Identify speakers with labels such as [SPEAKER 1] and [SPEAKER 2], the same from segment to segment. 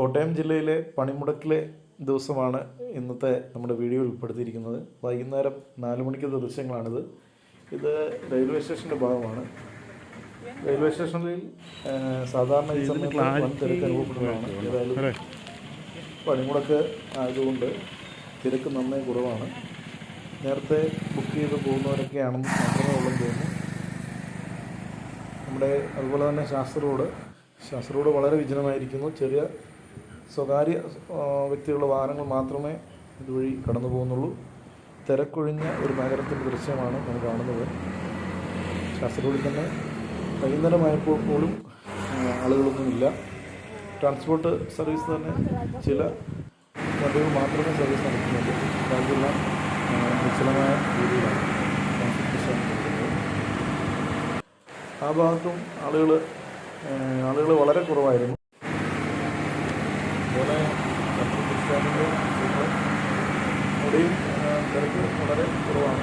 [SPEAKER 1] കോട്ടയം ജില്ലയിലെ പണിമുടക്കിലെ ദിവസമാണ് ഇന്നത്തെ നമ്മുടെ വീഡിയോയിൽ ഉൾപ്പെടുത്തിയിരിക്കുന്നത്. വൈകുന്നേരം നാല് മണിക്കത്തെ ദൃശ്യങ്ങളാണിത്. ഇത് റെയിൽവേ സ്റ്റേഷന്റെ ഭാഗമാണ്. റെയിൽവേ സ്റ്റേഷനിൽ സാധാരണ ഈ സമയത്ത് വൻ തിരക്ക് അനുഭവപ്പെടുന്നതാണ്. ഏതായാലും പണിമുടക്ക് ആയതുകൊണ്ട് തിരക്ക് നന്നേ കുറവാണ്. നേരത്തെ ബുക്ക് ചെയ്ത് പോകുന്നവരൊക്കെയാണെന്ന് മാത്രമേ ഉള്ളൂ തോന്നുന്നു. നമ്മുടെ അതുപോലെ തന്നെ ശാസ്ത്ര റോഡ് ശാസ്ത്ര റോഡ് വളരെ വിജനമായിരിക്കുന്നു. ചെറിയ സ്വകാര്യ വ്യക്തികളുടെ വാഹനങ്ങൾ മാത്രമേ ഇതുവഴി കടന്നു പോകുന്നുള്ളൂ. തിരക്കൊഴിഞ്ഞ ഒരു നഗരത്തിന്റെ ദൃശ്യമാണ് നമ്മൾ കാണുന്നത്. കാസർഗോഡിൽ തന്നെ വൈകുന്നേരമായപ്പോൾ പോലും ആളുകളൊന്നുമില്ല. ട്രാൻസ്പോർട്ട് സർവീസ് തന്നെ ചില വണ്ടികൾ മാത്രമേ സർവീസ് നടത്തുന്നുള്ളൂ. ബാക്കിയെല്ലാം നിശ്ചലമായ രീതിയിലാണ് ആ ഭാഗത്തും ആളുകൾ ആളുകൾ വളരെ കുറവായിരുന്നു അതുപോലെ അവിടെയും തിരക്ക് വളരെ കുറവാണ്.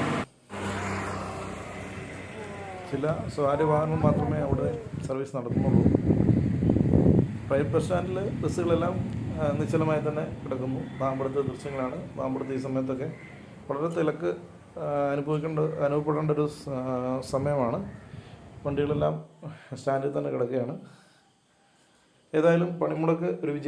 [SPEAKER 1] ചില സ്വകാര്യ വാഹനങ്ങൾ മാത്രമേ അവിടെ സർവീസ് നടത്തുന്നുള്ളൂ. പ്രൈവറ്റ് ബസ് സ്റ്റാൻഡിൽ ബസ്സുകളെല്ലാം നിശ്ചലമായി തന്നെ കിടക്കുന്നു. മാമ്പഴത്തെ ദൃശ്യങ്ങളാണ്. മാമ്പഴത്തെ ഈ സമയത്തൊക്കെ വളരെ തിലക്ക് അനുഭവിക്കേണ്ട അനുഭവപ്പെടേണ്ട ഒരു സമയമാണ്. വണ്ടികളെല്ലാം സ്റ്റാൻഡിൽ തന്നെ കിടക്കുകയാണ്. ഏതായാലും പണിമുടക്ക് ഒരു വിജയം